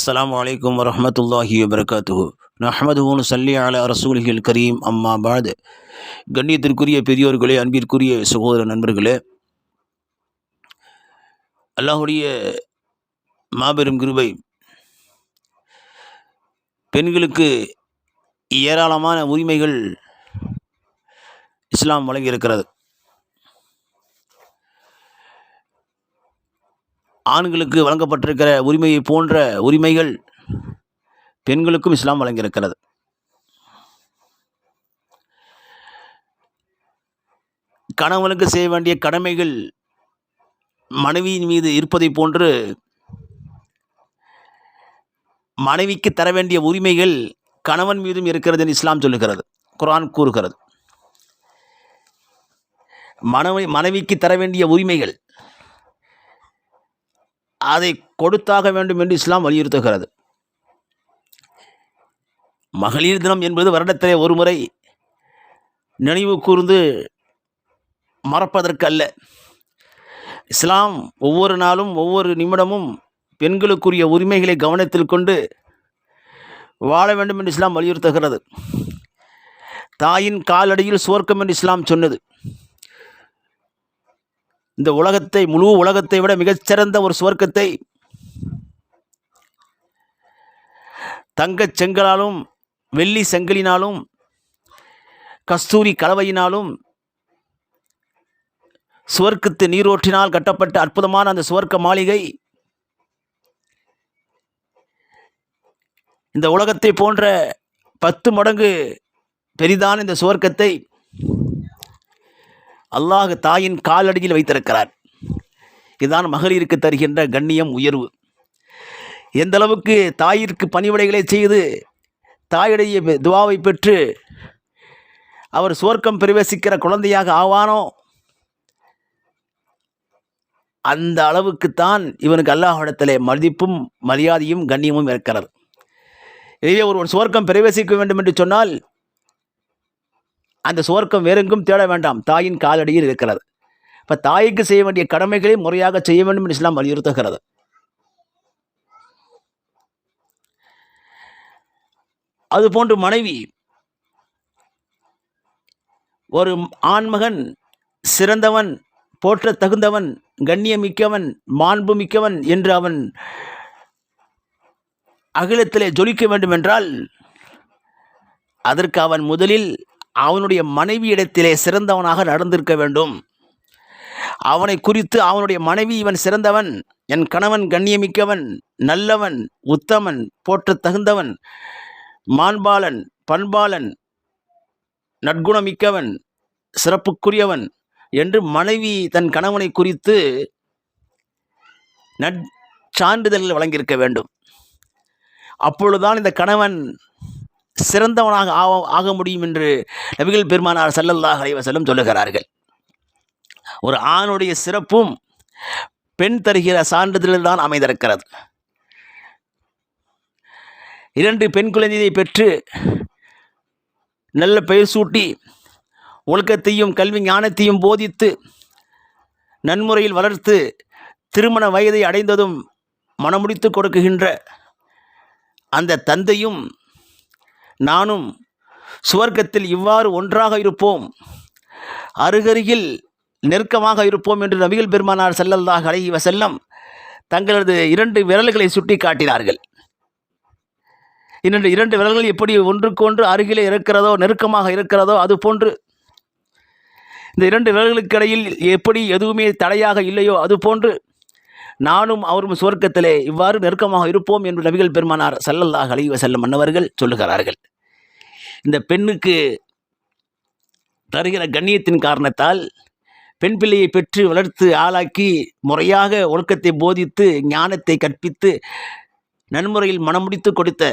அஸ்லாம் வலைக்கம் வரமத்துல்லாஹி வபர்காத்து நஹ்மதுஹு சல்லி அல ரசூலிஹில் கரீம் அம்மா பாது கண்ணியத்திற்குரிய பெரியோர்களே அன்பிற்குரிய சகோதர நண்பர்களே அல்லாஹுடைய மாபெரும் கிருபை பெண்களுக்கு ஏராளமான உரிமைகள் இஸ்லாம் வழங்கியிருக்கிறது. ஆண்களுக்கு வழங்கப்பட்டிருக்கிற உரிமையை போன்ற உரிமைகள் பெண்களுக்கும் இஸ்லாம் வழங்கியிருக்கிறது. கணவனுக்கு செய்ய வேண்டிய கடமைகள் மனைவியின் மீது இருப்பதைப் போன்று மனைவிக்கு தர வேண்டிய உரிமைகள் கணவன் மீதும் இருக்கிறது என்று இஸ்லாம் சொல்லுகிறது. குரான் கூறுகிறது. மனைவி மனைவிக்கு தர வேண்டிய உரிமைகள் அதை கொடுத்தாக வேண்டும் என்று இஸ்லாம் வலியுறுத்துகிறது. மகளிர் தினம் என்பது வருடத்திலே ஒரு முறை நினைவு கூர்ந்து மறப்பதற்கு அல்ல. இஸ்லாம் ஒவ்வொரு நாளும் ஒவ்வொரு நிமிடமும் பெண்களுக்குரிய உரிமைகளை கவனத்தில் கொண்டு வாழ வேண்டும் என்று இஸ்லாம் வலியுறுத்துகிறது. தாயின் காலடியில் சுவர்க்கம் என்று இஸ்லாம் சொன்னது. இந்த உலகத்தை முழு உலகத்தை விட மிகச்சிறந்த ஒரு சுவர்க்கத்தை தங்கச் செங்கலாலும் வெள்ளி செங்கலினாலும் கஸ்தூரி கலவையினாலும் சுவர்க்கத்து நீரோற்றினால் கட்டப்பட்ட அற்புதமான அந்த சுவர்க்க மாளிகை இந்த உலகத்தை போன்ற பத்து மடங்கு பெரிதான இந்த சுவர்க்கத்தை அல்லாஹ் தாயின் காலடியில் வைத்திருக்கிறார். இதுதான் மகளிருக்கு தருகின்ற கண்ணியம் உயர்வு. எந்த அளவுக்கு தாயிற்கு பணிவிடைகளை செய்து தாயுடைய துவாவை பெற்று அவர் சுவர்க்கம் பிரவேசிக்கிற குழந்தையாக ஆவானோ? அந்த அளவுக்குத்தான் இவனுக்கு அல்லாஹிடத்திலே மதிப்பும் மரியாதையும் கண்ணியமும் இருக்கிறது. இதே ஒருவன் சுவர்க்கம் பிரவேசிக்க வேண்டும் என்று சொன்னால் அந்த சுவர்க்கம் வேறெங்கும் தேட வேண்டாம். தாயின் காலடியில் இருக்கிறது. இப்போ தாய்க்கு செய்ய வேண்டிய கடமைகளை முறையாக செய்ய வேண்டும் என்று இஸ்லாம் வலியுறுத்துகிறது. அதுபோன்று மனைவி ஒரு ஆண்மகன் சிறந்தவன் போற்ற தகுந்தவன் கண்ணியமிக்கவன் மாண்பு மிக்கவன் என்று அவன் அகிலத்திலே ஜொலிக்க வேண்டும் என்றால் அதற்கு அவன் முதலில் அவனுடைய மனைவியிடத்திலே சிறந்தவனாக நடந்திருக்க வேண்டும். அவனை குறித்து அவனுடைய மனைவி இவன் சிறந்தவன் என் கணவன் கண்ணியமிக்கவன் நல்லவன் உத்தமன் போற்ற தகுந்தவன் மாண்பாளன் பண்பாளன் நற்குணமிக்கவன் சிறப்புக்குரியவன் என்று மனைவி தன் கணவனை குறித்து நற்சான்றிதழ்கள் வழங்கியிருக்க வேண்டும். அப்பொழுதுதான் இந்த கணவன் சிறந்தவனாக ஆக ஆக முடியும் என்று நபிகள் பெருமானார் சல்லல்லாஹ் அலைவசல்லம் சொல்லுகிறார்கள். ஒரு ஆணுடைய சிறப்பும் பெண் தருகிற சான்றிதழில் தான் அமைந்திருக்கிறது. இரண்டு பெண் குழந்தையை பெற்று நல்ல பெயர் சூட்டி ஒழுக்கத்தையும் கல்வி ஞானத்தையும் போதித்து நன்முறையில் வளர்த்து திருமண வயதை அடைந்ததும் மனமுடித்து கொடுக்குகின்ற அந்த தந்தையும் நானும் சுவர்க்கத்தில் இவ்வாறு ஒன்றாக இருப்போம். அருகருகில் நெருக்கமாக இருப்போம் என்று நபிகள் பெருமானார் செல்லல்லாக அழகி வசல்லம் தங்களது இரண்டு விரல்களை சுட்டி காட்டினார்கள் இரண்டு இரண்டு விரல்கள் எப்படி ஒன்றுக்கொன்று அருகிலே இருக்கிறதோ நெருக்கமாக இருக்கிறதோ அது போன்று. இந்த இரண்டு விரல்களுக்கு இடையில் எப்படி எதுவுமே தடையாக இல்லையோ அது போன்று. நானும் அவரும் சுவர்க்கத்திலே இவ்வாறு நெருக்கமாக இருப்போம் என்று நபிகள் பெருமானார் சல்லல்லாஹ் அலைவ செல்லும் மன்னவர்கள் சொல்லுகிறார்கள். இந்த பெண்ணுக்கு தருகிற கண்ணியத்தின் காரணத்தால் பெண் பிள்ளையை பெற்று வளர்த்து ஆளாக்கி முறையாக ஒழுக்கத்தை போதித்து ஞானத்தை கற்பித்து நன்முறையில் மனமுடித்து கொடுத்த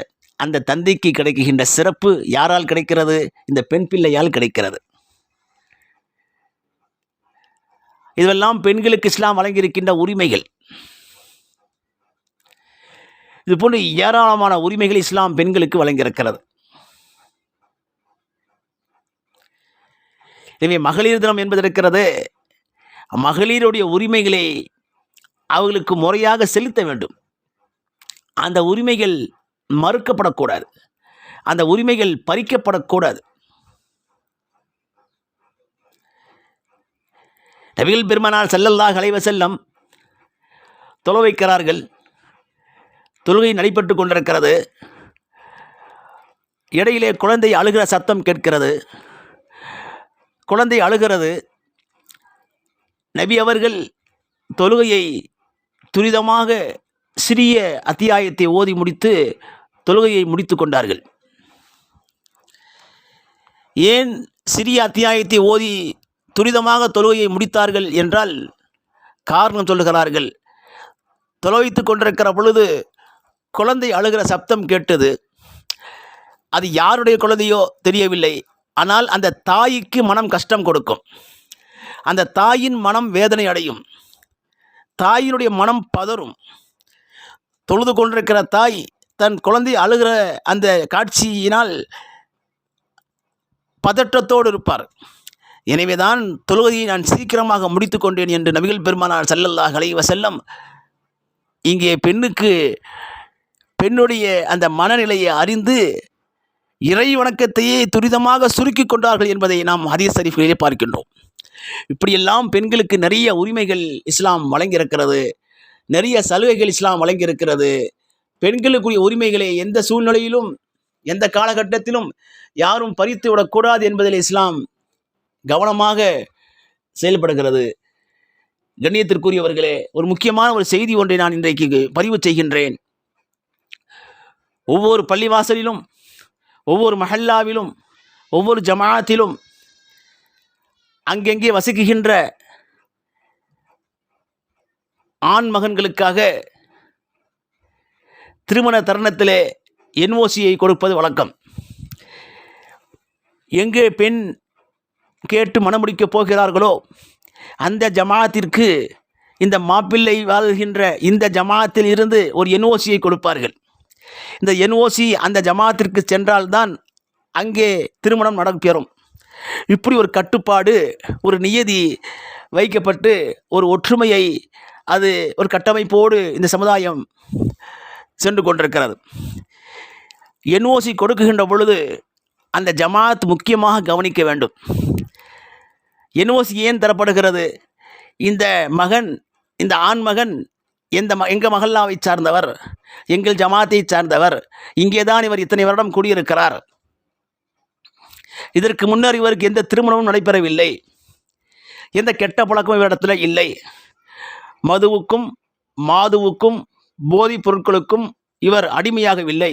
அந்த தந்தைக்கு கிடைக்கின்ற சிறப்பு யாரால் கிடைக்கிறது? இந்த பெண் பிள்ளையால் கிடைக்கிறது. இதுவெல்லாம் பெண்களுக்கு இஸ்லாம் வழங்கியிருக்கின்ற உரிமைகள். இது போன்று ஏராளமான உரிமைகள் இஸ்லாம் பெண்களுக்கு வழங்கியிருக்கிறது. எனவே மகளிர் தினம் என்பது இருக்கிறது. மகளிருடைய உரிமைகளை அவர்களுக்கு முறையாக செலுத்த வேண்டும். அந்த உரிமைகள் மறுக்கப்படக்கூடாது. அந்த உரிமைகள் பறிக்கப்படக்கூடாது. நபிகள் பெருமானார் செல்லல்லாஹ் அலைவ செல்லம் தொலை வைக்கிறார்கள். தொழுகை நடைபெற்று கொண்டிருக்கிறது. இடையிலே குழந்தை அழுகிற சத்தம் கேட்கிறது. குழந்தை அழுகிறது. நபி அவர்கள் தொழுகையை துரிதமாக சிறிய அத்தியாயத்தை ஓதி முடித்து தொழுகையை முடித்து கொண்டார்கள். ஏன் சிறிய அத்தியாயத்தை ஓதி துரிதமாக தொழுகையை முடித்தார்கள் என்றால் காரணம் சொல்லுகிறார்கள். தொலைவைத்து கொண்டிருக்கிற பொழுது குழந்தை அழுகிற சப்தம் கேட்டது. அது யாருடைய குழந்தையோ தெரியவில்லை. ஆனால் அந்த தாய்க்கு மனம் கஷ்டம் கொடுக்கும். அந்த தாயின் மனம் வேதனை அடையும். தாயினுடைய மனம் பதறும். தொழுது கொண்டிருக்கிற தாய் தன் குழந்தை அழுகிற அந்த காட்சியினால் பதற்றத்தோடு இருப்பார். எனவேதான் தொழுகையை நான் சீக்கிரமாக முடித்து கொண்டேன் என்று நபிகள் பெருமானார் செல்லல்லாஹ் அலைவ செல்லம் இங்கே பெண்ணுக்கு பெண்ணுடைய அந்த மனநிலையை அறிந்து இறை வணக்கத்தையே துரிதமாக சுருக்கி கொண்டார்கள் என்பதை நாம் ஹதீஸ் ஷரீஃபிலே பார்க்கின்றோம். இப்படியெல்லாம் பெண்களுக்கு நிறைய உரிமைகள் இஸ்லாம் வழங்கியிருக்கிறது. நிறைய சலுகைகள் இஸ்லாம் வழங்கியிருக்கிறது. பெண்களுக்குரிய உரிமைகளை எந்த சூழ்நிலையிலும் எந்த காலகட்டத்திலும் யாரும் பறித்து விடக்கூடாது என்பதில் இஸ்லாம் கவனமாக செயல்படுகிறது. கண்ணியத்திற்குரியவர்களே ஒரு முக்கியமான ஒரு செய்தி ஒன்றை நான் இன்றைக்கு பதிவு செய்கின்றேன். ஒவ்வொரு பள்ளிவாசலிலும் ஒவ்வொரு மஹல்லாவிலும் ஒவ்வொரு ஜமாத்திலும் அங்கெங்கே வசிக்குகின்ற ஆண் மகன்களுக்காக திருமண தருணத்திலே என்ஓசியை கொடுப்பது வழக்கம். எங்கே பெண் கேட்டு மணமுடிக்கப் போகிறார்களோ அந்த ஜமாத்திற்கு இந்த மாப்பிள்ளை வாழ்கின்ற இந்த ஜமாத்தில் இருந்து ஒரு என்ஓசியை கொடுப்பார்கள். இந்த என்ஓசி அந்த ஜமாத்திற்கு சென்றால்தான் அங்கே திருமணம் நடப்பெறும். இப்படி ஒரு கட்டுப்பாடு ஒரு நியதி வைக்கப்பட்டு ஒரு ஒற்றுமையை அது ஒரு கட்டமைப்போடு இந்த சமுதாயம் சென்று கொண்டிருக்கிறது. என்ஓசி கொடுக்குகின்ற பொழுது அந்த ஜமாத் முக்கியமாக கவனிக்க வேண்டும். என்ஓசி ஏன் தரப்படுகிறது? இந்த மகன் இந்த ஆண் மகன் எந்த ம எங்கள் மகல்லாவை சார்ந்தவர் எங்கள் ஜமாத்தை சார்ந்தவர் இங்கே தான் இவர் இத்தனை வருடம் குடியிருக்கிறார். இதற்கு முன்னர் இவருக்கு எந்த திருமணமும் நடைபெறவில்லை. எந்த கெட்ட பழக்கமும் இவரிடத்தில் இல்லை. மதுவுக்கும் மாதுவுக்கும் போதைப் பொருட்களுக்கும் இவர் அடிமையாகவில்லை.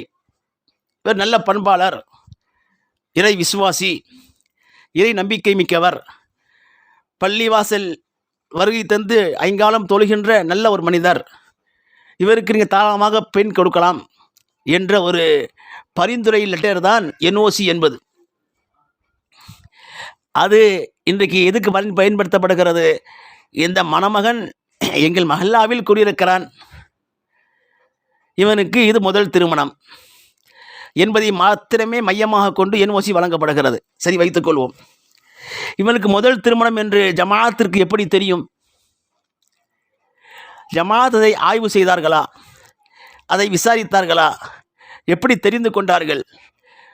இவர் நல்ல பண்பாளர் இறை விசுவாசி இறை நம்பிக்கை மிக்கவர். பள்ளிவாசல் வருகை தந்து ஐங்காலம் தொழுகின்ற நல்ல ஒரு மனிதர். இவருக்கு நீங்கள் தாராளமாக பெண் கொடுக்கலாம் என்ற ஒரு பரிந்துரை லெட்டர் தான் என்ஓசி என்பது. அது இன்றைக்கு எதுக்கு பயன் பயன்படுத்தப்படுகிறது? இந்த மணமகன் எங்கள் மஹல்லாவில் குடியிருக்கிறான். இவனுக்கு இது முதல் திருமணம் என்பதை மாத்திரமே மையமாக கொண்டு என்ஓசி வழங்கப்படுகிறது. சரி வைத்துக்கொள்வோம் இவனுக்கு முதல் திருமணம் என்று ஜமாத்திற்கு எப்படி தெரியும்? ஜமாத் அதை ஆய்வு செய்தார்களா? அதை விசாரித்தார்களா? எப்படி தெரிந்து கொண்டார்கள்?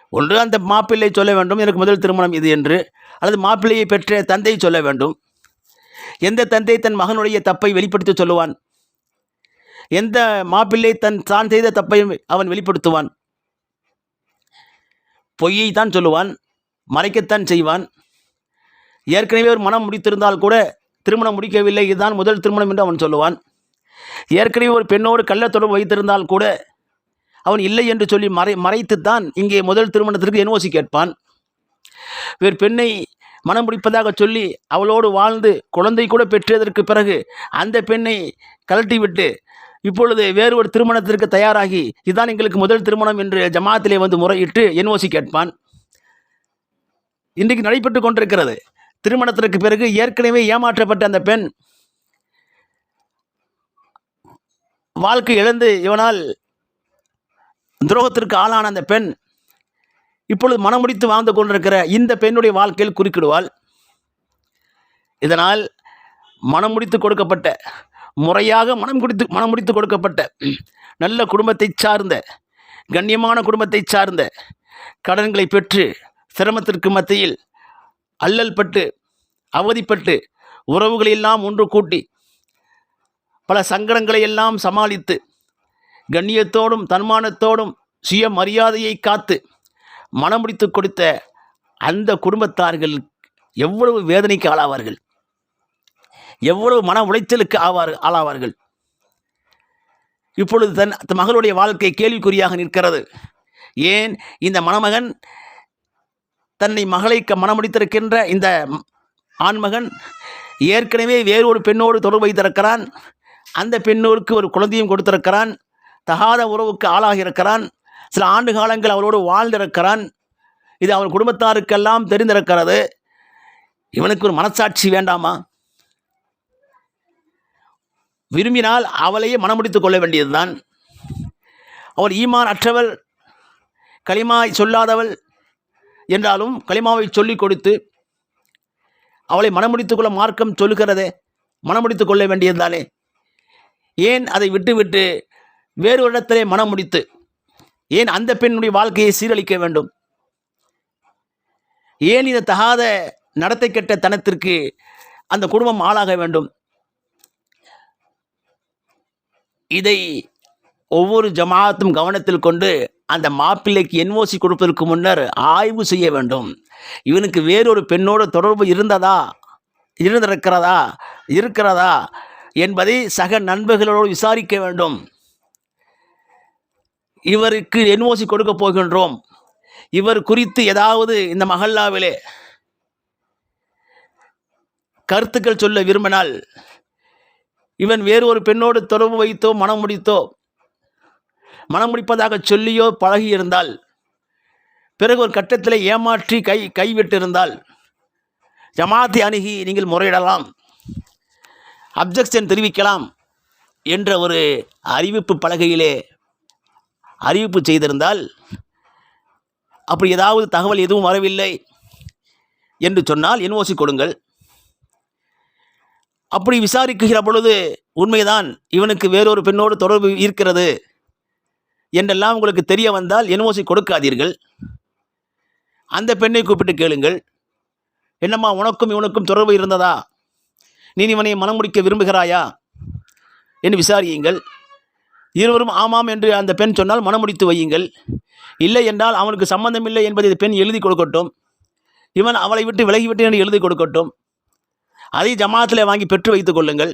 ஒன்று அந்த மாப்பிள்ளை சொல்ல வேண்டும் எனக்கு முதல் திருமணம் இது என்று. அல்லது மாப்பிள்ளையை பெற்ற தந்தை சொல்ல வேண்டும். எந்த தந்தை தன் மகனுடைய தப்பை வெளிப்படுத்தி சொல்லுவான்? எந்த மாப்பிள்ளை தன் தான் செய்த தப்பை அவன் வெளிப்படுத்துவான்? பொய்யை தான் சொல்லுவான் மறைக்கத்தான் செய்வான். ஏற்கனவே ஒரு மனம் முடித்திருந்தால் கூட திருமணம் முடிக்கவில்லை. இதுதான் முதல் திருமணம் என்று அவன் சொல்லுவான். ஏற்கனவே ஒரு பெண்ணோடு கள்ள தொடர்பு வைத்திருந்தால் கூட அவன் இல்லை என்று சொல்லி மறை மறைத்துத்தான் இங்கே முதல் திருமணத்திற்கு என்ஓசி கேட்பான். வேறு பெண்ணை மனம் முடிப்பதாக சொல்லி அவளோடு வாழ்ந்து குழந்தை கூட பெற்றதற்கு பிறகு அந்த பெண்ணை கழட்டிவிட்டு இப்பொழுது வேறு ஒரு திருமணத்திற்கு தயாராகி இதுதான் எங்களுக்கு முதல் திருமணம் என்று ஜமாத்திலே வந்து முறையிட்டு என்ஓசி கேட்பான். இன்றைக்கு நடைபெற்று கொண்டிருக்கிறது. திருமணத்திற்கு பிறகு ஏற்கனவே ஏமாற்றப்பட்ட அந்த பெண் வாழ்க்கை இழந்து இவனால் துரோகத்திற்கு ஆளான அந்த பெண் இப்பொழுது மனமுடித்து வாழ்ந்து கொண்டிருக்கிற இந்த பெண்ணுடைய வாழ்க்கையில் குறுக்கிடுவாள். இதனால் மனம் முடித்து கொடுக்கப்பட்ட முறையாக மனம் குடித்து மனம் முடித்து கொடுக்கப்பட்ட நல்ல குடும்பத்தை சார்ந்த கண்ணியமான குடும்பத்தை சார்ந்த கடன்களை பெற்று சிரமத்திற்கு மத்தியில் அல்லல் பட்டு அவதிப்பட்டு உறவுகளை எல்லாம் ஒன்று கூட்டி பல சங்கடங்களை எல்லாம் சமாளித்து கண்ணியத்தோடும் தன்மானத்தோடும் சுய மரியாதையை காத்து மனமுடித்து கொடுத்த அந்த குடும்பத்தார்கள் எவ்வளவு வேதனைக்கு ஆளாவார்கள். எவ்வளவு மன உளைச்சலுக்கு ஆவார் ஆளாவார்கள். இப்பொழுது தன் மகளுடைய வாழ்க்கை கேள்விக்குறியாக நிற்கிறது. ஏன்? இந்த மணமகன் தன்னை மகளை மனமுடித்திருக்கின்ற மணமுடித்திருக்கின்ற இந்த ஆண்மகன் ஏற்கனவே வேறு ஒரு பெண்ணோடு தொடர்பு வைத்திருக்கிறான். அந்த பெண்ணோருக்கு ஒரு குழந்தையும் கொடுத்திருக்கிறான். தகாத உறவுக்கு ஆளாகியிருக்கிறான். சில ஆண்டு காலங்கள் அவரோடு வாழ்ந்திருக்கிறான். இது அவன் குடும்பத்தாருக்கெல்லாம் தெரிந்திருக்கிறது. இவனுக்கு ஒரு மனசாட்சி வேண்டாமா? விரும்பினால் அவளையே மனமுடித்துக் கொள்ள வேண்டியதுதான். அவள் ஈமான் அற்றவள் களிமாய் சொல்லாதவள் என்றாலும் களிமாவை சொல்லிக் கொடுத்து அவளை மனமுடித்துக் கொள்ள மார்க்கம் சொல்லுகிறதே மனமுடித்துக் கொள்ள வேண்டியதுதானே? ஏன் அதை விட்டுவிட்டு வேறு ஒரு இடத்திலே மனம் முடித்து ஏன் அந்த பெண்ணுடைய வாழ்க்கையை சீரழிக்க வேண்டும்? ஏன் இந்த தகாத நடத்தை கெட்ட தனத்திற்கு அந்த குடும்பம் ஆளாக வேண்டும்? இதை ஒவ்வொரு ஜமாத்தும் கவனத்தில் கொண்டு அந்த மாப்பிள்ளைக்கு என்ஓசி கொடுப்பதற்கு முன்னர் ஆய்வு செய்ய வேண்டும். இவனுக்கு வேறொரு பெண்ணோடு தொடர்பு இருந்ததா? இருந்திருக்கிறதா? இருக்கிறதா? என்பதை சக நண்பர்களோடு விசாரிக்க வேண்டும். இவருக்கு என்ஓசி கொடுக்க போகின்றோம். இவர் குறித்து ஏதாவது இந்த மஹல்லாவிலே கருத்துக்கள் சொல்ல விரும்பினால் இவன் வேறு ஒரு பெண்ணோடு தொடர்பு வைத்தோ மனம் முடித்தோ மனம் முடிப்பதாக சொல்லியோ பழகியிருந்தால் பிறகு ஒரு கட்டத்தில் ஏமாற்றி கை கைவிட்டிருந்தால் ஜமாத்தை அணுகி நீங்கள் முறையிடலாம் அப்ஜெக்ஷன் தெரிவிக்கலாம் என்ற ஒரு அறிவிப்பு பலகையிலே அறிவிப்பு செய்திருந்தால் அப்படி ஏதாவது தகவல் எதுவும் வரவில்லை என்று சொன்னால் என்ஓசி கொடுங்கள். அப்படி விசாரிக்கிற பொழுது உண்மைதான் இவனுக்கு வேறொரு பெண்ணோடு தொடர்பு இருக்கிறது. என்றெல்லாம் உங்களுக்கு தெரிய வந்தால் என்ஓசி கொடுக்காதீர்கள். அந்த பெண்ணை கூப்பிட்டு கேளுங்கள். என்னம்மா உனக்கும் இவனுக்கும் தொடர்பு இருந்ததா? நீ இவனை மனம் முடிக்க விரும்புகிறாயா? என்று விசாரியுங்கள். இருவரும் ஆமாம் என்று அந்த பெண் சொன்னால் மனம் முடித்து வையுங்கள். இல்லை என்றால் அவனுக்கு சம்பந்தமில்லை என்பதை இந்த பெண் எழுதி கொடுக்கட்டும். இவன் அவளை விட்டு விலகிவிட்டு என்று எழுதி கொடுக்கட்டும். அதை ஜமாத்தில் வாங்கி பெற்று வைத்துக் கொள்ளுங்கள்.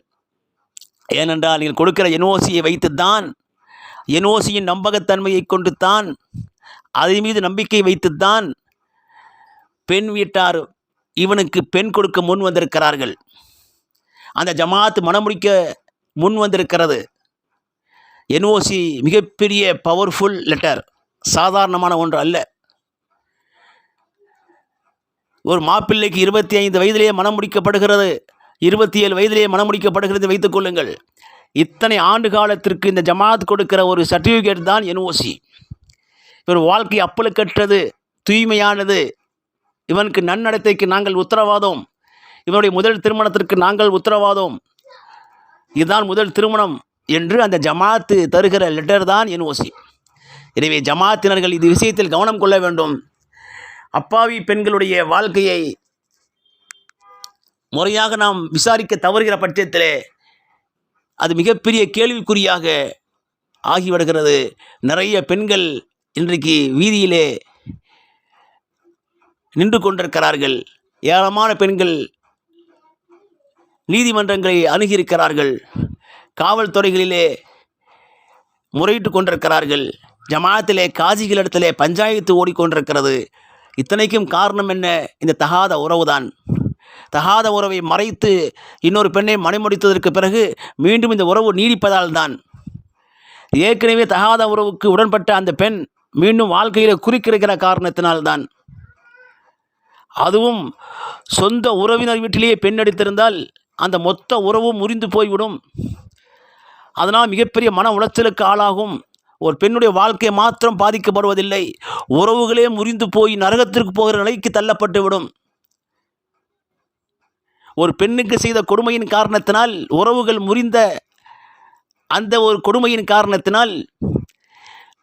ஏனென்றால் நீங்கள் கொடுக்கிற என்ஓசியை வைத்துத்தான் என்ஓசியின் நம்பகத்தன்மையை கொண்டு தான் அதன் மீது நம்பிக்கை வைத்துத்தான் பெண் வீட்டார் இவனுக்கு பெண் கொடுக்க முன் வந்திருக்கிறார்கள். அந்த ஜமாத் மனமுடிக்க முன் வந்திருக்கிறது. என்ஓசி மிகப்பெரிய பவர்ஃபுல் லெட்டர் சாதாரணமான ஒன்று அல்ல. ஒரு மாப்பிள்ளைக்கு இருபத்தி ஐந்து வயதிலேயே மனம் முடிக்கப்படுகிறது. இருபத்தி ஏழு வயதிலேயே மனம் முடிக்கப்படுகிறது வைத்துக் கொள்ளுங்கள். இத்தனை ஆண்டு காலத்திற்கு இந்த ஜமாத் கொடுக்கிற ஒரு சர்டிஃபிகேட் தான் என்ஓசி இவர் வாழ்க்கை அப்பலுக்கற்றது தூய்மையானது. இவனுக்கு நன்னடத்தைக்கு நாங்கள் உத்தரவாதம். இவனுடைய முதல் திருமணத்திற்கு நாங்கள் உத்தரவாதம். இதுதான் முதல் திருமணம் என்று அந்த ஜமாத்து தருகிற லெட்டர் தான் என்ஓசி எனவே ஜமாத்தினர்கள் இது விஷயத்தில் கவனம் கொள்ள வேண்டும். அப்பாவி பெண்களுடைய வாழ்க்கையை முறையாக நாம் விசாரிக்க தவறுகிற பட்சத்திலே அது மிகப்பெரிய கேள்விக்குறியாக ஆகிவிடுகிறது நிறைய பெண்கள் இன்றைக்கு வீதியிலே நின்று கொண்டிருக்கிறார்கள். ஏராளமான பெண்கள் நீதிமன்றங்களை அணுகியிருக்கிறார்கள். காவல்துறைகளிலே முறையிட்டு கொண்டிருக்கிறார்கள். ஜமாத்திலே காஜிகளிடத்திலே பஞ்சாயத்து ஓடிக்கொண்டிருக்கிறது. இத்தனைக்கும் காரணம் என்ன? இந்த தகாத உறவுதான். தகாத உறவை மறைத்து இன்னொரு பெண்ணை மணிமுடித்ததற்கு பிறகு மீண்டும் இந்த உறவு நீடிப்பதால் தான் ஏற்கனவே தகாத உறவுக்கு உடன்பட்ட அந்த பெண் மீண்டும் வாழ்க்கையில் குறுக்கிருக்கிற காரணத்தினால்தான். அதுவும் சொந்த உறவினர் வீட்டிலேயே பெண் எடுத்திருந்தால் அந்த மொத்த உறவும் முறிந்து போய்விடும். அதனால் மிகப்பெரிய மன உளைச்சலுக்கு ஆளாகும். ஒரு பெண்ணுடைய வாழ்க்கை மாத்திரம் பாதிக்கப்படுவதில்லை. உறவுகளே முறிந்து போய் நரகத்திற்கு போகிற நிலைக்கு தள்ளப்பட்டு விடும் ஒரு பெண்ணுக்கு செய்த கொடுமையின் காரணத்தினால் உறவுகள் முறிந்த அந்த ஒரு கொடுமையின் காரணத்தினால்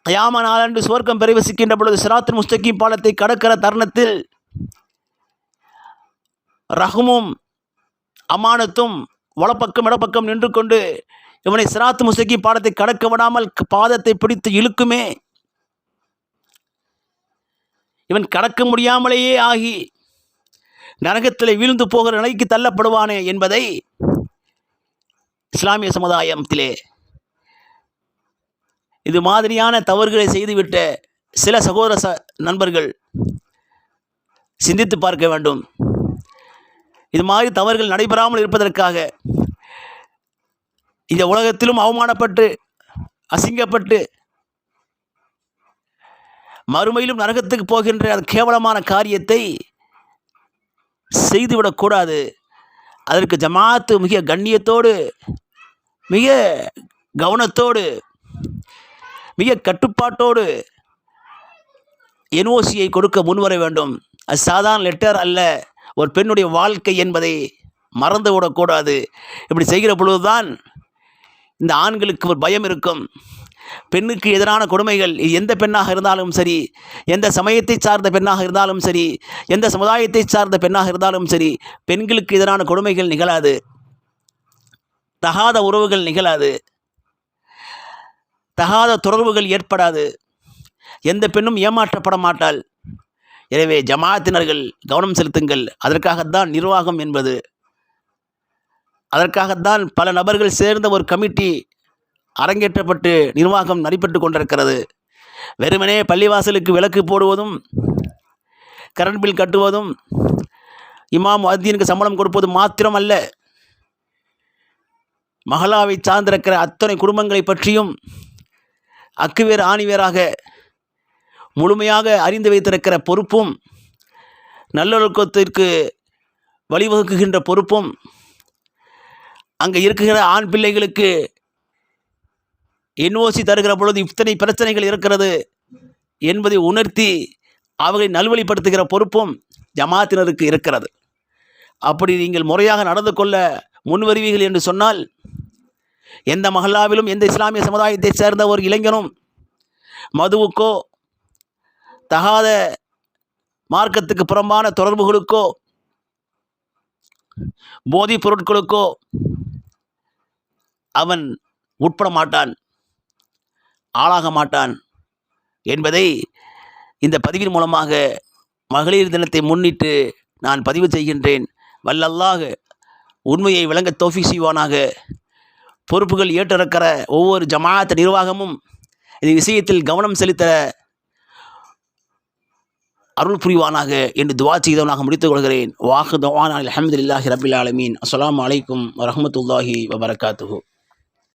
கயாம நாளன்று சுவர்க்கம் பிரவேசிக்கின்ற பொழுது சிராத்து முஸ்தகிம் பாலத்தை கடக்கிற தருணத்தில் ரஹமும் அமானத்தும் வலப்பக்கம் இடப்பக்கம் நின்று கொண்டு இவனை சிராத்து முஸ்தகி பாடத்தை கடக்க விடாமல் பாதத்தை பிடித்து இழுக்குமே. இவன் கடக்க முடியாமலேயே ஆகி நரகத்தில் வீழ்ந்து போகிற நிலைக்கு தள்ளப்படுவானே என்பதை இஸ்லாமிய சமுதாயத்திலே இது மாதிரியான தவறுகளை செய்துவிட்ட சில சகோதர ச நண்பர்கள் சிந்தித்து பார்க்க வேண்டும். இது மாதிரி தவறுகள் நடைபெறாமல் இருப்பதற்காக இந்த உலகத்திலும் அவமானப்பட்டு அசிங்கப்பட்டு மறுமையிலும் நரகத்துக்கு போகின்ற அந்த கேவலமான காரியத்தை செய்துவிடக்கூடாது அதற்கு ஜமாத்து மிக கண்ணியத்தோடு மிக கவனத்தோடு மிக கட்டுப்பாட்டோடு என்ஓசியை கொடுக்க முன்வர வேண்டும். அது சாதாரண லெட்டர் அல்ல. ஒரு பெண்ணுடைய வாழ்க்கை என்பதை மறந்து விடக்கூடாது இப்படி செய்கிற பொழுதுதான் இந்த ஆண்களுக்கு ஒரு பயம் இருக்கும். பெண்ணுக்கு எதிரான கொடுமைகள் எந்த பெண்ணாக இருந்தாலும் சரி எந்த சமயத்தை சார்ந்த பெண்ணாக இருந்தாலும் சரி எந்த சமுதாயத்தை சார்ந்த பெண்ணாக இருந்தாலும் சரி பெண்களுக்கு எதிரான கொடுமைகள் நிகழாது. தகாத உறவுகள் நிகழாது. தகாத தொடர்புகள் ஏற்படாது. எந்த பெண்ணும் ஏமாற்றப்பட மாட்டாள். எனவே ஜமாத்தினர்கள் கவனம் செலுத்துங்கள். அதற்காகத்தான் நிர்வாகம் என்பது. அதற்காகத்தான் பல நபர்கள் சேர்ந்த ஒரு கமிட்டி அரங்கேற்றப்பட்டு நிர்வாகம் நடைபெற்று கொண்டிருக்கிறது. வெறுமனே பள்ளிவாசலுக்கு விளக்கு போடுவதும் கரண்ட் பில் கட்டுவதும் இமாம் அத்தியனுக்கு சம்பளம் கொடுப்பது மாத்திரம் அல்ல மகளாவை சார்ந்திருக்கிற அத்தனை குடும்பங்களை பற்றியும் அக்குவேர் ஆணிவேராக முழுமையாக அறிந்து வைத்திருக்கிற பொறுப்பும் நல்லொழுக்கத்திற்கு வழிவகுக்குகின்ற பொறுப்பும் அங்கே இருக்கிற ஆண் பிள்ளைகளுக்கு என்ஓசி தருகிற பொழுது இத்தனை பிரச்சனைகள் இருக்கிறது என்பதை உணர்த்தி அவர்களை நல்வழிப்படுத்துகிற பொறுப்பும் ஜமாத்தினருக்கு இருக்கிறது. அப்படி நீங்கள் முறையாக நடந்து கொள்ள முன்வருவீர்கள் என்று சொன்னால் எந்த மகளாவிலும் எந்த இஸ்லாமிய சமுதாயத்தைச் சேர்ந்த ஒரு இளைஞனும் மதுவுக்கோ தகாத மார்க்கத்துக்கு புறம்பான தொடர்புகளுக்கோ போதைப் பொருட்களுக்கோ அவன் உட்பட மாட்டான். ஆளாக மாட்டான் என்பதை இந்த பதிவின் மூலமாக மகளிர் தினத்தை முன்னிட்டு நான் பதிவு செய்கின்றேன். வல்லல்லாக உண்மையை விளங்க தோஃபி செய்வானாக. பொறுப்புகள் ஏற்றிருக்கிற ஒவ்வொரு ஜமாத் நிர்வாகமும் இந்த விஷயத்தில் கவனம் செலுத்த அருள் புரிவானாக என்று துவா செய்தவனாக முடித்துக் கொள்கிறேன். வாஹு தவான் அலமதுல்லாஹி ரபில் ஆலமீன். அஸ்லாம் அலைக்கும் வரமத்துல்லாஹி வபரகாத்துஹூ.